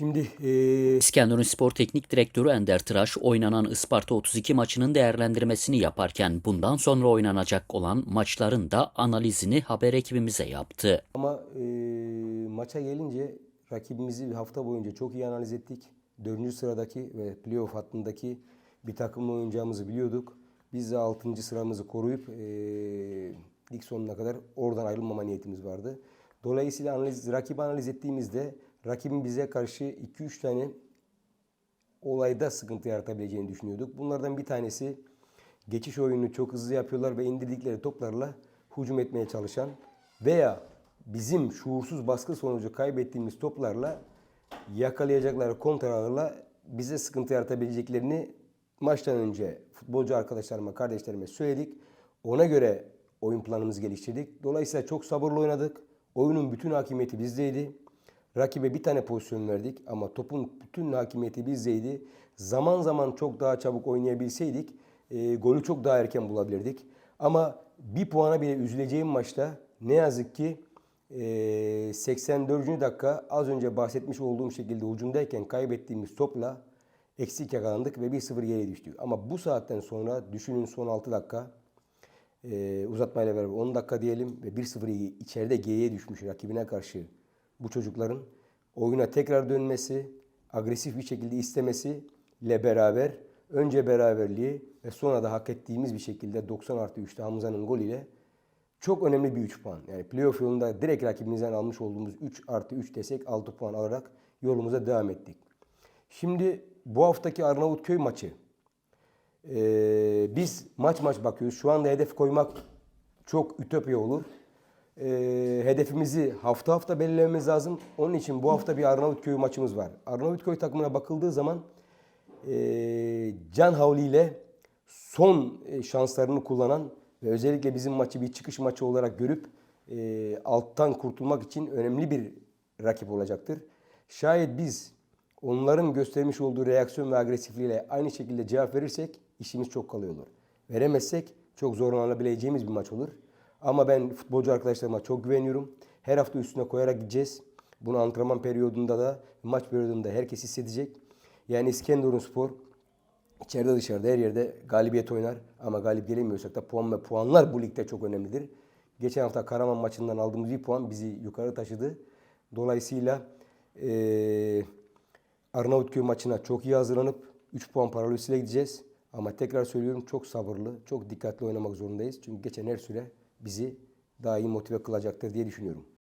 Şimdi eee İskenderun Spor Teknik Direktörü Ender Tıraş oynanan Isparta 32 maçının değerlendirmesini yaparken bundan sonra oynanacak olan maçların da analizini haber ekibimize yaptı. ama eee, maça gelince rakibimizi bir hafta boyunca çok iyi analiz ettik. Dördüncü sıradaki ve playoff hattındaki bir takımla oynayacağımızı biliyorduk. Biz de altıncı sıramızı koruyup eee lig sonuna kadar oradan ayrılmama niyetimiz vardı. Dolayısıyla analiz, rakibi analiz ettiğimizde rakibin bize karşı 2-3 tane olayda sıkıntı yaratabileceğini düşünüyorduk. Bunlardan bir tanesi geçiş oyununu çok hızlı yapıyorlar ve indirdikleri toplarla hücum etmeye çalışan veya bizim şuursuz baskı sonucu kaybettiğimiz toplarla yakalayacakları kontralarla bize sıkıntı yaratabileceklerini maçtan önce futbolcu arkadaşlarıma, kardeşlerime söyledik. Ona göre oyun planımızı geliştirdik. Dolayısıyla çok sabırlı oynadık. Oyunun bütün hakimiyeti bizdeydi. Rakibe bir tane pozisyon verdik ama topun bütün hakimiyeti bizdeydi. Zaman zaman çok daha çabuk oynayabilseydik e, golü çok daha erken bulabilirdik. Ama bir puana bile üzüleceğim maçta ne yazık ki e, 84. dakika az önce bahsetmiş olduğum şekilde hücumdayken kaybettiğimiz topla eksik yakalandık ve 1-0 geriye düştük. Ama bu saatten sonra düşünün son 6 dakika e, uzatmayla beraber 10 dakika diyelim ve 1-0 içeride geriye düşmüş rakibine karşı bu çocukların oyuna tekrar dönmesi, agresif bir şekilde istemesiyle beraber önce beraberliği ve sonra da hak ettiğimiz bir şekilde 90 artı 3'te Hamza'nın golüyle çok önemli bir 3 puan. Yani playoff yolunda direkt rakibimizden almış olduğumuz 3 artı 3 desek 6 puan alarak yolumuza devam ettik. Şimdi bu haftaki Arnavutköy maçı. Ee, biz maç maç bakıyoruz. Şu anda hedef koymak çok ütopya olur. Ee, hedefimizi hafta hafta belirlememiz lazım. Onun için bu hafta bir Arnavutköy maçımız var. Arnavutköy takımına bakıldığı zaman e, Can Havli ile son e, şanslarını kullanan ve özellikle bizim maçı bir çıkış maçı olarak görüp e, alttan kurtulmak için önemli bir rakip olacaktır. Şayet biz onların göstermiş olduğu reaksiyon ve agresifliğiyle aynı şekilde cevap verirsek işimiz çok kolay olur. Veremezsek çok zorlanabileceğimiz bir maç olur. Ama ben futbolcu arkadaşlarıma çok güveniyorum. Her hafta üstüne koyarak gideceğiz. Bunu antrenman periyodunda da maç periyodunda herkes hissedecek. Yani İskenderun Spor içeride dışarıda her yerde galibiyet oynar. Ama galip gelemiyorsak da puan ve puanlar bu ligde çok önemlidir. Geçen hafta Karaman maçından aldığımız bir puan bizi yukarı taşıdı. Dolayısıyla eee Arnavutköy maçına çok iyi hazırlanıp 3 puan paralelisiyle gideceğiz. Ama tekrar söylüyorum çok sabırlı, çok dikkatli oynamak zorundayız. Çünkü geçen her süre bizi daha iyi motive kılacaktır diye düşünüyorum.